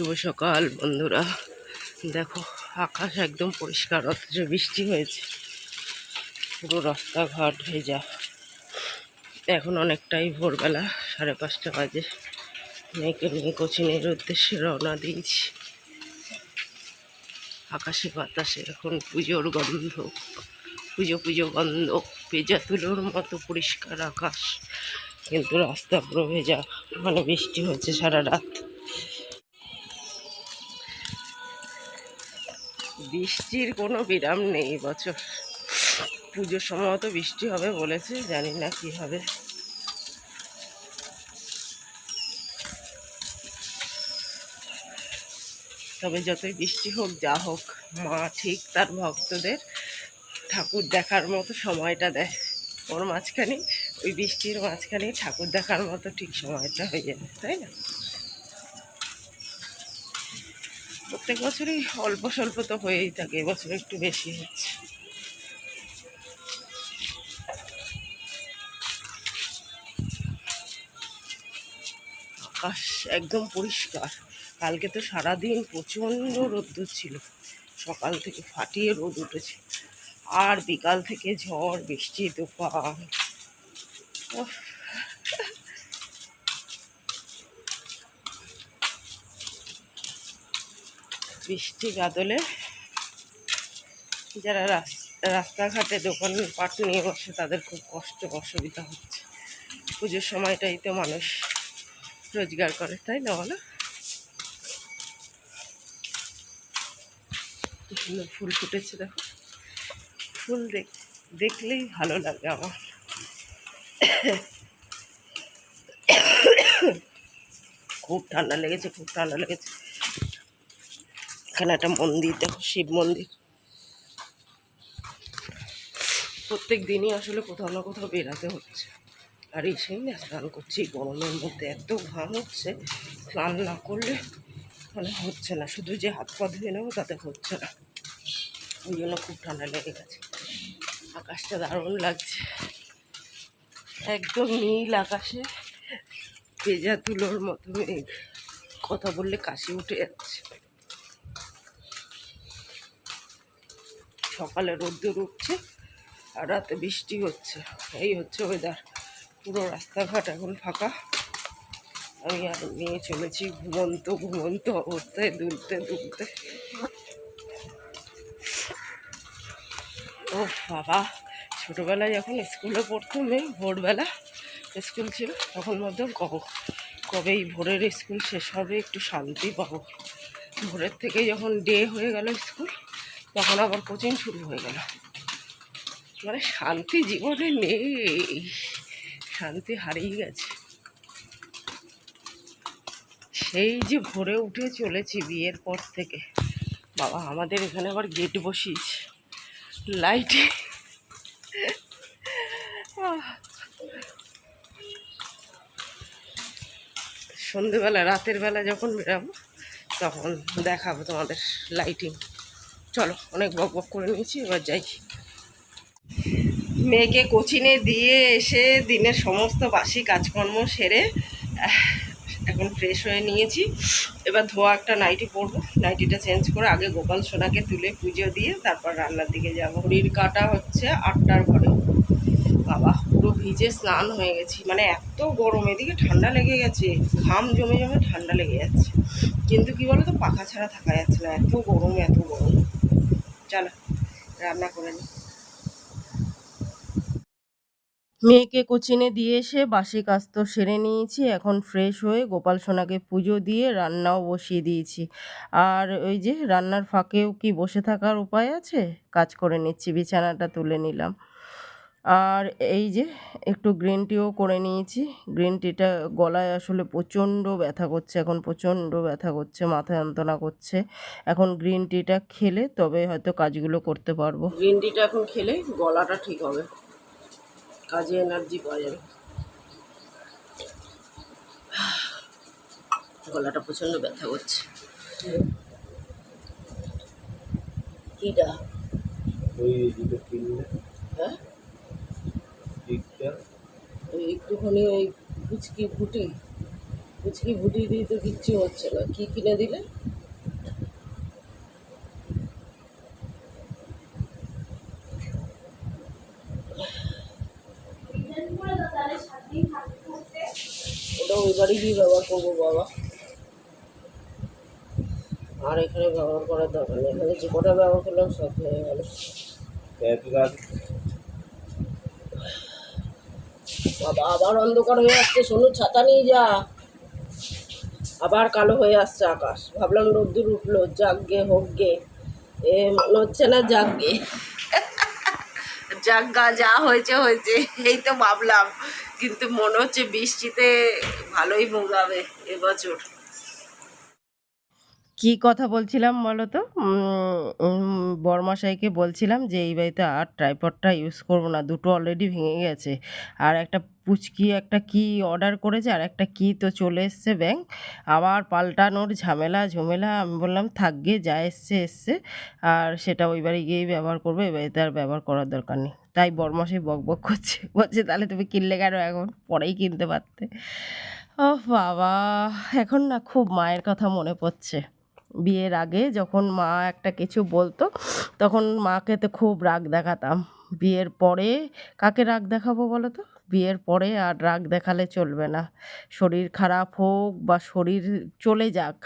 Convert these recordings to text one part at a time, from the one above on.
শুভ সকাল, বন্ধুরা। দেখো, আকাশ একদম পরিষ্কার, অথচ বৃষ্টি হয়েছে। পুরো রাস্তাঘাট ভেজা। এখন অনেকটাই ভোরবেলা, সাড়ে পাঁচটা বাজে। মেয়েকে নিয়ে কোচিংয়ের উদ্দেশ্যে রওনা দিয়েছি। আকাশে বাতাসে এখন পুজোর গন্ধ। পুজো পুজো গন্ধ। ভেজা তুলোর মতো পরিষ্কার আকাশ। কিন্তু রাস্তা পুরো ভেজা। মানে বৃষ্টি হচ্ছে সারা রাত। বৃষ্টির কোনো বিরাম নেই বছর। পুজোর সময় তো বৃষ্টি হবে বলেছে, জানি না কি হবে। তবে যতই বৃষ্টি হোক, যা হোক, মা ঠিক তার ভক্তদের ঠাকুর দেখার মতো সময়টা দেয়। ওর মাঝখানে ওই বৃষ্টির মাঝখানে ঠাকুর দেখার মতো ঠিক সময়টা হয়ে যাবে তাই না? প্রত্যেক বছরই অল্প স্বল্প তো হয়েই থাকে, এবছর একটু বেশি হচ্ছে। আকাশ একদম পরিষ্কার। কালকে তো সারাদিন প্রচণ্ড রোদ্দুর ছিল। সকাল থেকে ফাটিয়ে রোদ উঠেছে। আর বিকাল থেকে ঝড়, বৃষ্টি, তুফান। উফ। বৃষ্টি গাদলে যারা রাস- রাস্তাঘাটে দোকান পাট নিয়ে বসে তাদের খুব কষ্ট অসুবিধা হচ্ছে। পুজোর সময়টাই তো মানুষ রোজগার করে, তাই না বলো? সুন্দর ফুল ফুটেছে দেখো। ফুল দেখ দেখলেই ভালো লাগে আমার। খুব ঠান্ডা লেগেছে, খুব ঠান্ডা লেগেছে। এখানে একটা মন্দির, দেখো শিব মন্দির। প্রত্যেক দিনই আসলে কোথাও না কোথাও বেরাতে হচ্ছে। আর এসেই না, স্নান করছি, গরমের মধ্যে এত ঘাম হচ্ছে, স্নান না করলে মানে হচ্ছে না। শুধু যে হাত পা ধুয়ে নেব তাতে হচ্ছে না। ওই জন্য খুব ঠান্ডা লেগে গেছে। আকাশটা দারুণ লাগছে। একদম নীল আকাশে ভেজা তুলোর মতো মেঘ। কথা বললে কাশি উঠে যাচ্ছে। সকালে রোদ্দুর উঠছে আর রাতে বৃষ্টি হচ্ছে। এই হচ্ছে ওয়েদার পুরো রাস্তাঘাট এখন ফাঁকা। আমি আর নিয়ে চলেছি ঘুমন্ত ঘুমন্ত অবস্থায় দুলতে দুলতে। ও বাবা, ছোটোবেলায় যখন স্কুলে পড়তাম, এই ভোরবেলা স্কুল ছিল, তখন ভাবতাম কব, কবে এই ভোরের স্কুল শেষ হবে? একটু শান্তি পাবো। ভোরের থেকে যখন ডে হয়ে গেল স্কুল তখন আবার কোচিং শুরু হয়ে গেল। মানে শান্তি জীবনে নেই। শান্তি হারিয়ে গেছে। সেই যে ভোরে উঠে চলেছি বিয়ের পর থেকে। বাবা, আমাদের এখানে আবার গেট বসিয়েছে। লাইটে সন্ধেবেলা, রাতের বেলা যখন বেরাবো, তখন দেখাবো তোমাদের লাইটিং চলো, অনেক বক বক করে নিয়েছি, এবার যাই। মেয়েকে কোচিনে দিয়ে এসে দিনের সমস্ত বাসি কাজকর্ম সেরে এখন ফ্রেশ হয়ে নিয়েছি। এবার ধোয়া একটা নাইটি পরবো নাইটিটা চেঞ্জ করে আগে গোপাল সোনাকে তুলে পুজো দিয়ে তারপর রান্নার দিকে যাব। ঘড়ির কাটা হচ্ছে আটটার ঘরে। বাবা, পুরো ভিজে স্নান হয়ে গেছি। মানে এত গরম, এদিকে ঠান্ডা লেগে গেছে। ঘাম জমে জমে ঠান্ডা লেগে যাচ্ছে। কিন্তু কি বলো তো পাখা ছাড়া থাকা যাচ্ছে না। এত গরম এত গরম। চলো, রান্না করে নিই মেয়েকে কোচিনে দিয়ে এসে বাসি কাজ তো সেরে নিয়েছি, এখন ফ্রেশ হয়ে গোপাল সোনাকে পুজো দিয়ে রান্নাও বসিয়ে দিয়েছি। আর ওই যে রান্নার ফাঁকেও কি বসে থাকার উপায় আছে? কাজ করে নিচ্ছি, বিছানাটা তুলে নিলাম। আর এই যে একটু গ্রিন টিও করে নিয়েছি। গ্রিন টিটা গলায় আসলে প্রচণ্ড ব্যথা করছে এখন প্রচণ্ড ব্যথা করছে মাথা যন্ত্রণা করছে। এখন গ্রিন টিটা খেলে তবে হয়তো কাজগুলো করতে পারব। গ্রিন টিটা এখন খেলে গলাটা ঠিক হবে। কাজে এনার্জি পাওয়া যাবে। গলাটা প্রচণ্ড ব্যথা করছে। কিটা ওই দুটো কিনলে হ্যাঁ দিকটা? ওই একটুখানি ওই কুচকি ফুটি পুচকি ভুটি দিয়ে তো কিচ্ছু হচ্ছে না। কি কিনে দিলে? ওটা ওই বাড়ি গিয়ে ব্যবহার করব বাবা। আর এখানে ব্যবহার করার দরকার নেই। এখানে যে কটা ব্যবহার করলাম সব হয়ে গেল এত রাত বাবা, আবার অন্ধকার হয়ে আসছে, সোনু ছাতা নিয়ে যা। আবার কালো হয়ে আসছে আকাশ। ভাবলাম রোদ্দুর উঠল জাগে হোক গে এ মনে হচ্ছে না যাগ্গে জাগা যা হয়েছে হয়েছে। এই তো ভাবলাম, কিন্তু মনে হচ্ছে বৃষ্টিতে ভালোই ভোগাবে এবছর। কি কথা বলছিলাম বলো তো বরমাশাইকে বলছিলাম যে, এই বাড়িতে আর ট্রাইপডটা ইউজ করব না। দুটো অলরেডি ভেঙে গেছে। আর একটা পুচকি, একটা কি অর্ডার করেছে, আর একটা কি তো চলে এসছে ব্যাংক আবার পাল্টানোর ঝামেলা, ঝমেলা। আমি বললাম থাকবে যা এসছে এসছে। আর সেটা ওই বাড়ি গিয়েই ব্যবহার করবে। এ বাড়িতে আর ব্যবহার করার দরকার নেই। তাই বরমাসাই বক বক করছে। বলছে, তাহলে তুমি কিনলে কেন এখন? পরেই কিনতে পারতে। ও বাবা, এখন না খুব মায়ের কথা মনে পড়ছে। বিয়ের আগে যখন মা একটা কিছু বলতো, তখন মাকে তো খুব রাগ দেখাতাম। বিয়ের পরে কাকে রাগ দেখাবো বলো তো? বিয়ের পরে আর রাগ দেখালে চলবে না। শরীর খারাপ হোক বা শরীর চলে যাক,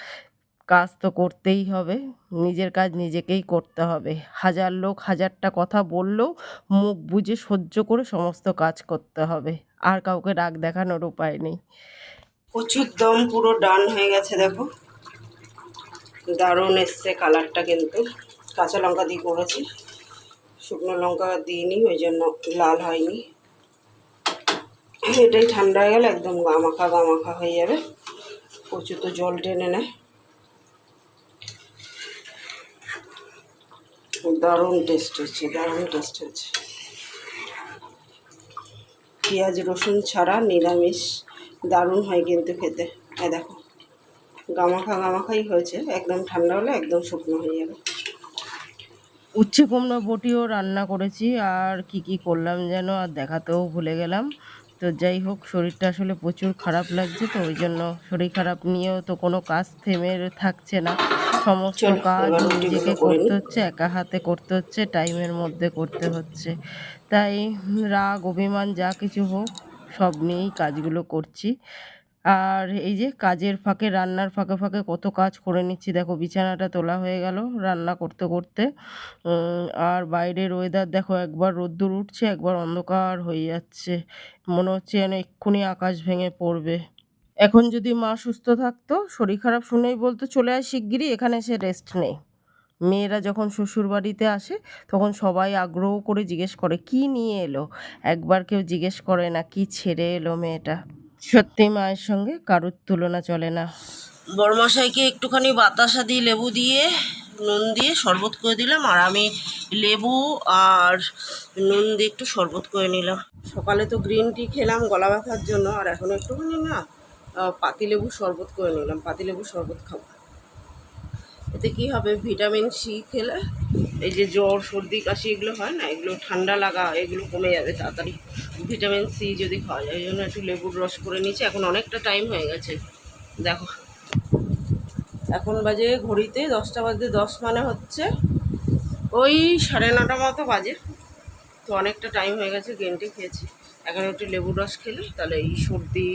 কাজ তো করতেই হবে। নিজের কাজ নিজেকেই করতে হবে। হাজার লোক হাজারটা কথা বললেও মুখ বুজে সহ্য করে সমস্ত কাজ করতে হবে। আর কাউকে রাগ দেখানোর উপায় নেই। প্রচুর দম পুরো ডান হয়ে গেছে, দেখো। দারুণ এসছে কালারটা কিন্তু। কাঁচা লঙ্কা দিয়ে করেছি। শুকনো লঙ্কা দিইনি, ওই জন্য লাল হয়নি। এটাই ঠান্ডা হয়ে গেলে একদম গামাখা গামাখা হয়ে যাবে। প্রচুর তো জল টেনে নেয়। দারুণ টেস্ট হচ্ছে, দারুণ টেস্ট হচ্ছে। পেঁয়াজ রসুন ছাড়া নিরামিষ, দারুণ হয় কিন্তু খেতে। এই দেখো। গামাখা গামাখাই হয়েছে একদম ঠান্ডা হলে একদম শুকনো হয়ে যাবে। উচ্ছে কুমড়ো বটিও রান্না করেছি আর কি কি করলাম যেন আর দেখাতেও ভুলে গেলাম। তো যাই হোক শরীরটা আসলে প্রচুর খারাপ লাগছে তো ওই জন্য শরীর খারাপ নিয়েও তো কোনো কাজ থেমে থাকছে না। সমস্ত কাজ নিজেকে করতে হচ্ছে একা হাতে করতে হচ্ছে টাইমের মধ্যে করতে হচ্ছে। তাই রাগ অভিমান যা কিছু হোক সব নিয়েই কাজগুলো করছি। আর এই যে কাজের ফাঁকে, রান্নার ফাঁকে ফাঁকে কত কাজ করে নিচ্ছি। দেখো বিছানাটা তোলা হয়ে গেল রান্না করতে করতে। আর বাইরের ওয়েদার দেখো একবার রোদ্দুর উঠছে, একবার অন্ধকার হয়ে যাচ্ছে। মনে হচ্ছে যেন এক্ষুনি আকাশ ভেঙে পড়বে। এখন যদি মা সুস্থ থাকতো, শরীর খারাপ শুনেই বলতো, চলে আয় শিগগিরই, এখানে এসে রেস্ট নেই মেয়েরা যখন শ্বশুর বাড়িতে আসে, তখন সবাই আগ্রহ করে জিজ্ঞেস করে, কি নিয়ে এলো? একবার কেউ জিজ্ঞেস করে, না, কি ছেড়ে এলো মেয়েটা? সত্যি মায়ের সঙ্গে কারোর তুলনা চলে না। বড়মশাইকে একটুখানি বাতাসা দিয়ে, লেবু দিয়ে, নুন দিয়ে শরবত করে দিলাম, আর আমি লেবু আর নুন দিয়ে একটু শরবত করে নিলাম। সকালে তো গ্রিন টি খেলাম গলা ব্যথার জন্য, আর এখন একটুখানি না পাতিলেবু শরবত করে নিলাম পাতিলেবু শরবত খাব। এতে কি হবে? ভিটামিন সি খেলে এই যে জ্বর, সর্দি, কাশি এগুলো হয় না? এগুলো ঠান্ডা লাগা, এগুলো কমে যাবে তাড়াতাড়ি। ভিটামিন সি যদি খাওয়া যায় এই জন্য একটু লেবুর রস করে নিয়েছি। এখন অনেকটা টাইম হয়ে গেছে। দেখো। এখন বাজে ঘড়িতে দশটা বাজে দশ মানে হচ্ছে ওই সাড়ে নটা মতো বাজে। তো অনেকটা টাইম হয়ে গেছে, গেন্টি খেয়েছি। এখন একটু লেবুর রস খেলে তাহলে এই সর্দি,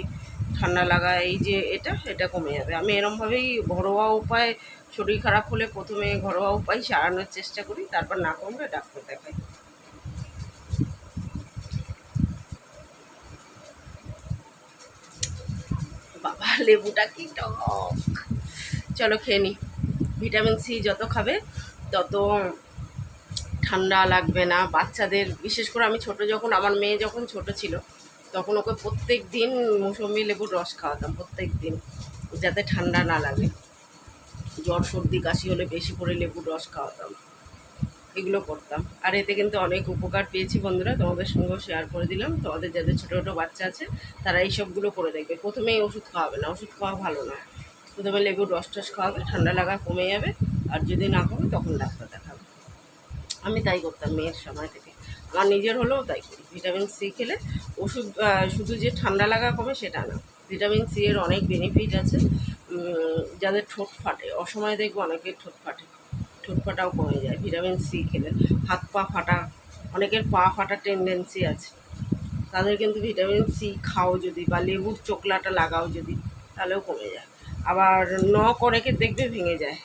ঠান্ডা লাগা, এই যে এটা এটা কমে যাবে। আমি এরমভাবেই ঘরোয়া উপায় শরীর খারাপ হলে প্রথমে ঘরোয়া উপায় সারানোর চেষ্টা করি, তারপর না কমলে ডাক্তার দেখাই। বাবা, লেবুটা কি টক। চলো খেয়ে নি। ভিটামিন সি যত খাবে, তত ঠান্ডা লাগবে না। বাচ্চাদের, বিশেষ করে আমি ছোট যখন, আমার মেয়ে যখন ছোট ছিল, তখন ওকে প্রত্যেক দিন মৌসুমি লেবুর রস খাওয়াতাম, প্রত্যেক দিন, যাতে ঠান্ডা না লাগে। জ্বর, সর্দি, কাশি হলে বেশি করে লেবুর রস খাওয়াতাম। এগুলো করতাম। আর এতে কিন্তু অনেক উপকার পেয়েছি বন্ধুরা, তোমাদের সঙ্গেও শেয়ার করে দিলাম। তোমাদের যাদের ছোটো ছোটো বাচ্চা আছে, তারা এই সবগুলো করে দেখবে। প্রথমেই ওষুধ খাওয়াবে না, ওষুধ খাওয়া ভালো না। প্রথমে লেবুর রস টস খাওয়াবে, ঠান্ডা লাগা কমে যাবে, আর যদি না কমে, তখন ডাক্তার আমি তাই করতাম মেয়ের সময় থেকে। আমার নিজের হলেও তাই করি। ভিটামিন সি খেলে ওষুধ শুধু যে ঠান্ডা লাগা কমে সেটা না। ভিটামিন সি এর অনেক বেনিফিট আছে। যাদের ঠোঁট ফাটে, অসময়ে দেখব অনেকের ঠোঁট ফাটে। ঠোঁট ফাটাও কমে যায়। ভিটামিন সি খেলে হাত পা ফাটা, অনেকের পা ফাটা টেন্ডেন্সি আছে। তাদের কিন্তু ভিটামিন সি খাও যদি বা লেবুর চোকলাটা লাগাও যদি, তাহলেও কমে যায়। আবার নখ অনেকের দেখবে ভেঙে যায়,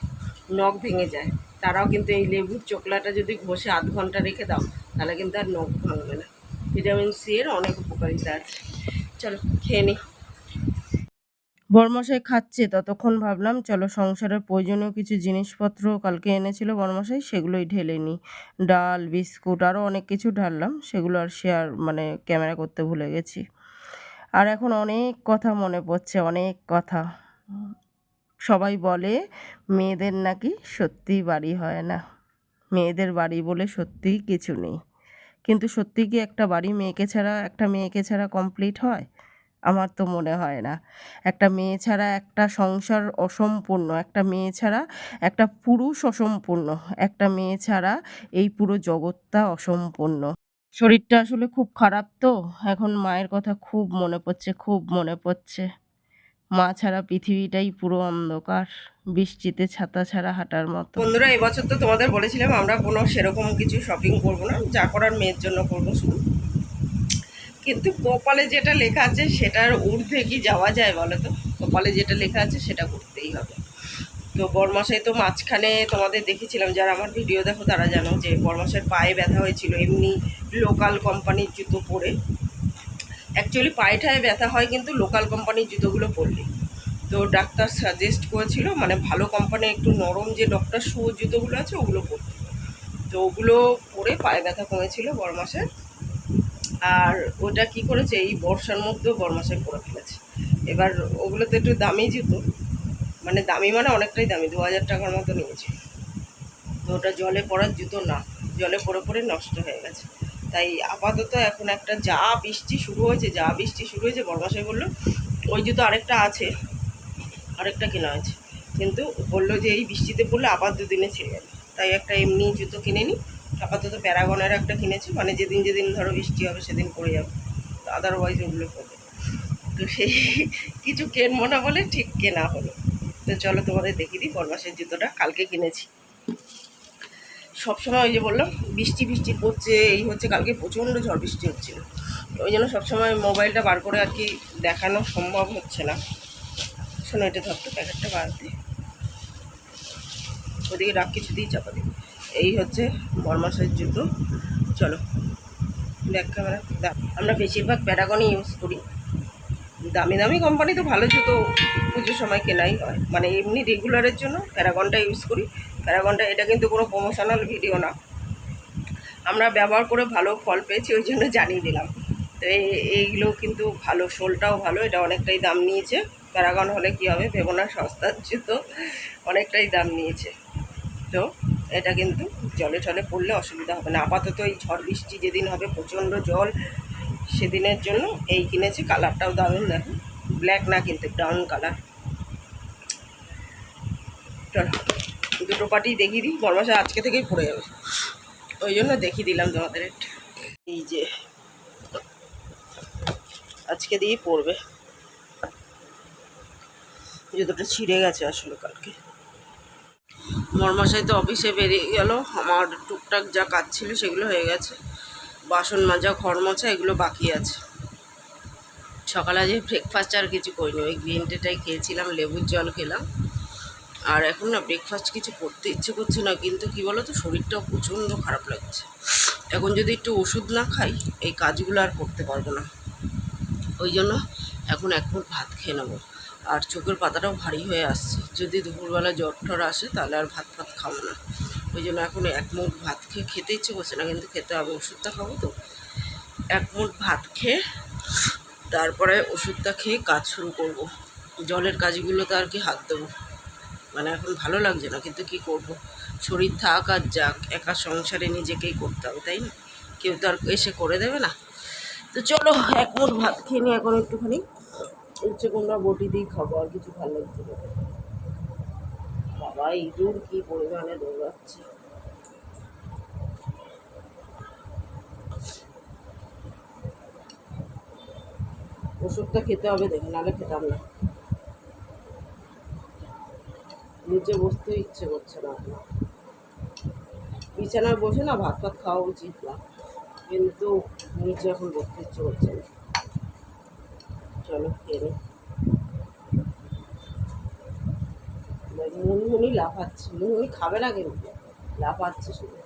নখ ভেঙে যায়। তারাও কিন্তু এই লেবুর চোকলাটা যদি ঘষে আধ ঘণ্টা রেখে দাও, তাহলে কিন্তু আর নখ ভাঙবে না। ভিটামিন সি এর অনেক উপকারিতা আছে। চলো, খেয়ে নিই। বরমশাই খাচ্ছে, ততক্ষণ ভাবলাম, চলো সংসারের প্রয়োজনীয় কিছু জিনিসপত্র কালকে এনেছিল বরমশাই, সেগুলোই ঢেলে নিই। ডাল, বিস্কুট আরও অনেক কিছু ঢাললাম, সেগুলো আর শেয়ার মানে ক্যামেরা করতে ভুলে গেছি। আর এখন অনেক কথা মনে পড়ছে, অনেক কথা। সবাই বলে, মেয়েদের নাকি সত্যিই বাড়ি হয় না। মেয়েদের বাড়ি বলে সত্যিই কিছু নেই। কিন্তু সত্যি কি একটা বাড়ি মেয়েকে ছাড়া, একটা মেয়েকে ছাড়া কমপ্লিট হয়? আমার তো মনে হয় না। একটা মেয়ে ছাড়া একটা সংসার অসম্পূর্ণ, একটা মেয়ে ছাড়া একটা পুরুষ অসম্পূর্ণ, একটা মেয়ে ছাড়া এই পুরো জগৎটা অসম্পূর্ণ। শরীরটা আসলে খুব খারাপ তো? এখন মায়ের কথা খুব মনে পড়ছে, খুব মনে পড়ছে। মা ছাড়া পৃথিবীটাই পুরো অন্ধকার, বৃষ্টিতে ছাতা ছাড়া হাঁটার মতো। বন্ধুরা এবছর তো তোমাদের বলেছিলাম আমরা কোনো সেরকম কিছু শপিং করব না, যা করার মেয়ের জন্য করব শুধু। কিন্তু কপালে যেটা লেখা আছে, সেটার ঊর্ধ্বে কি যাওয়া যায় বলো তো? কপালে যেটা লেখা আছে, সেটা করতেই হবে। তো বরমাসায় তো মাঝখানে তোমাদের দেখেছিলাম, যারা আমার ভিডিও দেখো, তারা জানো যে বরমাসের পায়ে ব্যথা হয়েছিল, এমনি লোকাল কোম্পানির জুতো পরে। অ্যাকচুয়ালি পায়েটায় ব্যথা হয় কিন্তু লোকাল কোম্পানির জুতোগুলো পরলে। তো ডাক্তার সাজেস্ট করেছিল মানে ভালো কোম্পানির একটু নরম যে ডক্টর শু জুতোগুলো আছে, ওগুলো পরতে তো ওগুলো পরে পায়ে ব্যথা কমেছিল বরমাসের আর ওটা কি করেছে, এই বর্ষার মধ্যেও বরমাসে পরে ফেলেছে। এবার ওগুলো তো একটু দামি জুতো মানে দামি মানে অনেকটাই দামি, দু হাজার টাকার মতো নিয়েছে। তো ওটা জলে পড়ার জুতো না, জলে পড়ে পড়ে নষ্ট হয়ে গেছে। তাই আপাতত এখন একটা যা বৃষ্টি শুরু হয়েছে, যা বৃষ্টি শুরু হয়েছে বরমাসাই বলল, ওই জুতো আরেকটা আছে, আরেকটা কেনা আছে কিন্তু বলল যে এই বৃষ্টিতে পড়লে আবার দুদিনে ছেড়ে যাবে। তাই একটা এমনি জুতো কিনে নিই আপাতত প্যারাগনের একটা কিনেছি মানে যেদিন যেদিন ধরো বৃষ্টি হবে সেদিন পরে যাবে আদারওয়াইজ ওগুলো পড়বে তো সেই কিছু কেনবো না বলে ঠিক কেনা হলো। তো চলো তোমাদের দেখিয়ে দিই বরমাসের জুতোটা কালকে কিনেছি। সবসময় ওই যে বললাম, বৃষ্টি বৃষ্টি পড়ছে, এই হচ্ছে কালকে প্রচণ্ড ঝড় বৃষ্টি হচ্ছিল। ওই জন্য সবসময় মোবাইলটা বার করে আর কি দেখানো সম্ভব হচ্ছে না। শোনো, এটা ধরতো প্যাকেটটা বার ওদিকে রাখ কিছু দিয়ে চাপা দিই এই হচ্ছে বরমাসের জুতো। চলো, ব্যাক ক্যামেরা আমরা বেশিরভাগ প্যারাগনই ইউজ করি। দামি দামি কোম্পানি তো ভালো জুতো পুজোর সময় কেনাই হয়। মানে এমনি রেগুলারের জন্য প্যারাগনটা ইউজ করি। প্যারাগনটা এটা কিন্তু কোনো প্রমোশনাল ভিডিও না। আমরা ব্যবহার করে ভালো ফল পেয়েছি, ওই জন্য জানিয়ে দিলাম। তো এই- এইগুলো কিন্তু ভালো শোলটাও ভালো, এটা অনেকটাই দাম নিয়েছে। প্যারাগন হলে কি হবে ভেবো সস্তার জুতো অনেকটাই দাম নিয়েছে। তো এটা কিন্তু জলে টলে পড়লে অসুবিধা হবে না। আপাতত এই ঝড় বৃষ্টি যেদিন হবে, প্রচণ্ড জল সেদিনের জন্য এই কিনেছি কালারটাও দারুণ দেখো। ব্ল্যাক না কিন্তু ব্রাউন কালার দুটো পাটি দেখিয়ে দিই বরমাসা আজকে থেকেই পড়ে যাবে। ওই জন্য দেখিয়ে দিলাম তোমাদের এই যে, আজকে দিয়েই পড়বে জুতোটা ছিঁড়ে গেছে আসলে কালকে। মরমাসাই তো অফিসে বেরিয়ে গেল, আমার টুকটাক যা কাজ ছিল সেগুলো হয়ে গেছে। বাসন মাজা, ঘর মোছা এগুলো বাকি আছে। সকালে আজ ব্রেকফাস্ট আর কিছু করিনি। ওই গ্রিন টিটাই খেয়েছিলাম, লেবুর জল খেলাম। আর এখন না ব্রেকফাস্ট কিছু করতে ইচ্ছে করছে না, কিন্তু কি বলো তো শরীরটাও প্রচণ্ড খারাপ লাগছে। এখন যদি একটু ওষুধ না খাই, এই কাজগুলো আর করতে পারব না। ওই জন্য এখন এক মুঠ ভাত খেয়ে নেব। আর চোখের পাতাটাও ভারী হয়ে আসছে। যদি দুপুরবেলা জ্বর ঠর আসে, তাহলে আর ভাত ফাত খাব না। ওই জন্য এখন এক মুঠ ভাত খেয়ে খেতে ইচ্ছে করছে না, কিন্তু খেতে হবে, ওষুধটা খাব তো। এক মুঠ ভাত খেয়ে তারপরে ওষুধটা খেয়ে কাজ শুরু করব। জলের কাজগুলোতে আর কি হাত দেবো। মানে এখন ভালো লাগছে না, কিন্তু কি করব? শরীর থাক আর যাক, একা সংসারে নিজেকেই করতে হবে, তাই না? কেউ তো আর এসে করে দেবে না। তো চলো, এক মুঠ ভাত খেয়ে নিই এখন একটুখানি উচ্ছে কুমড়া বটি দিয়ে খাব, আর কিছু ভালো লাগছে না। বাবা ইঁদুর কি পরিমাণে দৌড়াচ্ছে। ওষুধটা খেতে হবে, দেখে, নাহলে খেতাম না। নিচে বসতে ইচ্ছে করছে না এখন। বিছানায় বসে না ভাত ভাত খাওয়া উচিত না। কিন্তু নিচে এখন বসতে ইচ্ছে করছে না। চলো, খেয়ে নিই। মুনমুনি লাফাচ্ছে, মুনমুনি খাবে না কিন্তু, লাফাচ্ছে শুধু।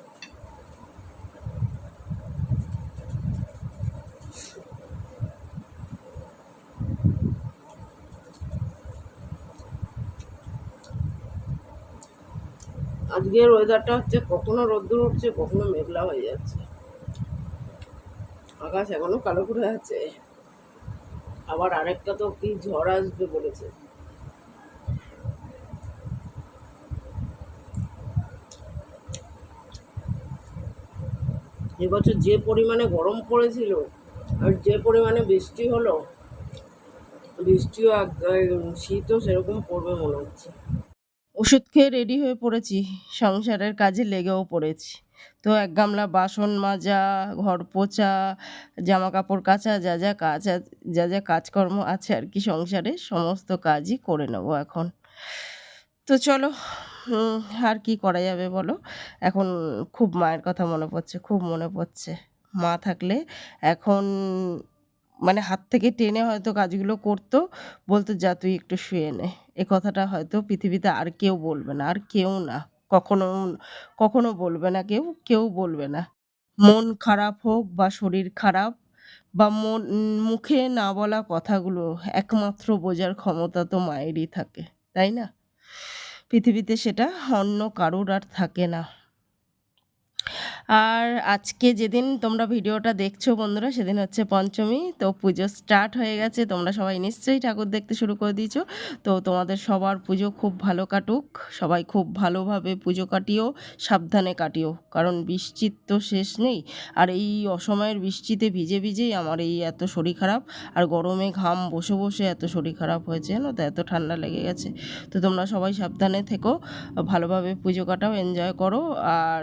আজকের ওয়েদারটা হচ্ছে কখনো রোদ্দুর উঠছে, কখনো মেঘলা হয়ে যাচ্ছে। আকাশ এখনও কালো করে আছে। আবার আরেকটা তো কি ঝড় আসবে বলেছে। এবছর যে পরিমাণে গরম পড়েছিল আর যে পরিমাণে বৃষ্টি হলো, বৃষ্টিও শীতও সেরকম পড়বে মনে হচ্ছে। ওষুধ খেয়ে রেডি হয়ে পড়েছি, সংসারের কাজে লেগেও পড়েছি। তো এক গামলা বাসন মাজা, ঘর পোছা জামা কাপড় কাচা, যা যা কাজ যা যা কাজকর্ম আছে আর কি সংসারে, সমস্ত কাজই করে নেব এখন। তো চলো আর কি করা যাবে বলো? এখন খুব মায়ের কথা মনে পড়ছে, খুব মনে পড়ছে। মা থাকলে এখন মানে হাত থেকে টেনে হয়তো কাজগুলো করতো, বলতো, যা, তুই একটু শুয়ে নে। এ কথাটা হয়তো পৃথিবীতে আর কেউ বলবে না, আর কেউ না। কখনো কখনো বলবে না কেউ কেউ বলবে না। মন খারাপ হোক বা শরীর খারাপ বা মন, মুখে না বলা কথাগুলো একমাত্র বোঝার ক্ষমতা তো মায়েরই থাকে, তাই না? পৃথিবীতে সেটা অন্য কারোর আর থাকে না। আর আজকে যেদিন তোমরা ভিডিওটা দেখছ বন্ধুরা, সেদিন হচ্ছে পঞ্চমী। তো পুজো স্টার্ট হয়ে গেছে, তোমরা সবাই নিশ্চয়ই ঠাকুর দেখতে শুরু করে দিয়েছ। তো তোমাদের সবার পুজো খুব ভালো কাটুক, সবাই খুব ভালোভাবে পুজো কাটিও, সাবধানে কাটিও, কারণ বৃষ্টির তো শেষ নেই। আর এই অসময়ের বৃষ্টিতে ভিজে ভিজেই আমার এই এত শরীর খারাপ, আর গরমে ঘাম বসে বসে এত শরীর খারাপ হয়েছে, জানো তো? এত ঠান্ডা লেগে গেছে। তো তোমরা সবাই সাবধানে থেকো, ভালোভাবে পুজো কাটাও এনজয় করো। আর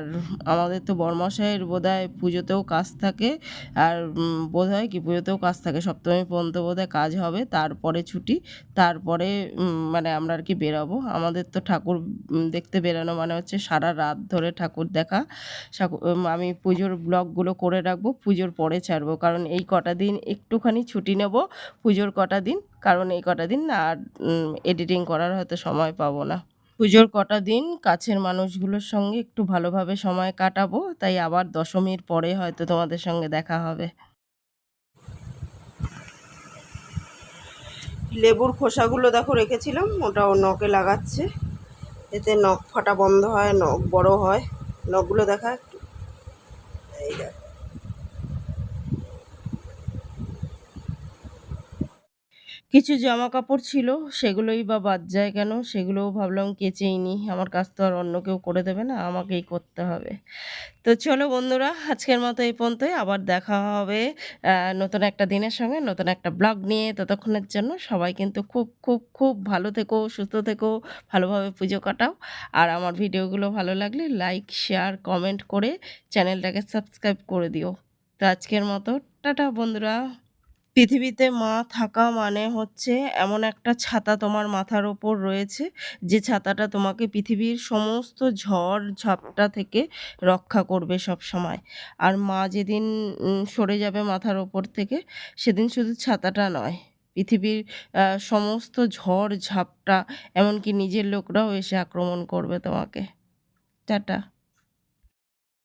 আমাদের তো বরমশাইয়ের বোধহয় পুজোতেও কাজ থাকে। আর বোধ হয় কি পুজোতেও কাজ থাকে। সপ্তমী পর্যন্ত বোধহয় কাজ হবে, তারপরে ছুটি, তারপরে মানে আমরা আর কি বেরাবো। আমাদের তো ঠাকুর দেখতে বেরানো মানে হচ্ছে সারা রাত ধরে ঠাকুর দেখা। আমি পুজোর ব্লগগুলো করে রাখব, পুজোর পরে ছাড়বো। কারণ এই কটা দিন একটুখানি ছুটি নেব পুজোর কটা দিন। কারণ এই কটা দিন আর এডিটিং করার হয়তো সময় পাবো না। পুজোর কটা দিন কাছের মানুষগুলোর সঙ্গে একটু ভালোভাবে সময় কাটাবো, তাই আবার দশমীর পরে হয়তো তোমাদের সঙ্গে দেখা হবে। লেবুর খোসাগুলো দেখো রেখেছিলাম, ওটা ও নখে লাগাচ্ছে। এতে নখ ফাটা বন্ধ হয়, নখ বড় হয়। নখগুলো দেখা একটু। এই দেখ। কিছু জামা কাপড় ছিল, সেগুলোই বা বাদ যায় কেন? সেগুলোও ভাবলাম কেচেই নিই। আমার কাজ তো আর অন্য কেউ করে দেবে না, আমাকেই করতে হবে। তো চলো বন্ধুরা, আজকের মতো এই পর্যন্তই। আবার দেখা হবে নতুন একটা দিনের সঙ্গে, নতুন একটা ব্লগ নিয়ে ততক্ষণের জন্য। সবাই কিন্তু খুব খুব খুব ভালো থেকো, সুস্থ থেকো, ভালোভাবে পুজো কাটাও। আর আমার ভিডিওগুলো ভালো লাগলে লাইক, শেয়ার, কমেন্ট করে চ্যানেলটাকে সাবস্ক্রাইব করে দিও। তো আজকের মতো, টাটা বন্ধুরা। পৃথিবীতে মা থাকা মানে হচ্ছে এমন একটা ছাতা তোমার মাথার ওপর রয়েছে, যে ছাতাটা তোমাকে পৃথিবীর সমস্ত ঝড় ঝাপটা থেকে রক্ষা করবে সব সময়। আর মা যেদিন সরে যাবে মাথার ওপর থেকে, সেদিন শুধু ছাতাটা নয়, পৃথিবীর সমস্ত ঝড় ঝাপটা, এমনকি নিজের লোকরাও এসে আক্রমণ করবে তোমাকে। টাটা।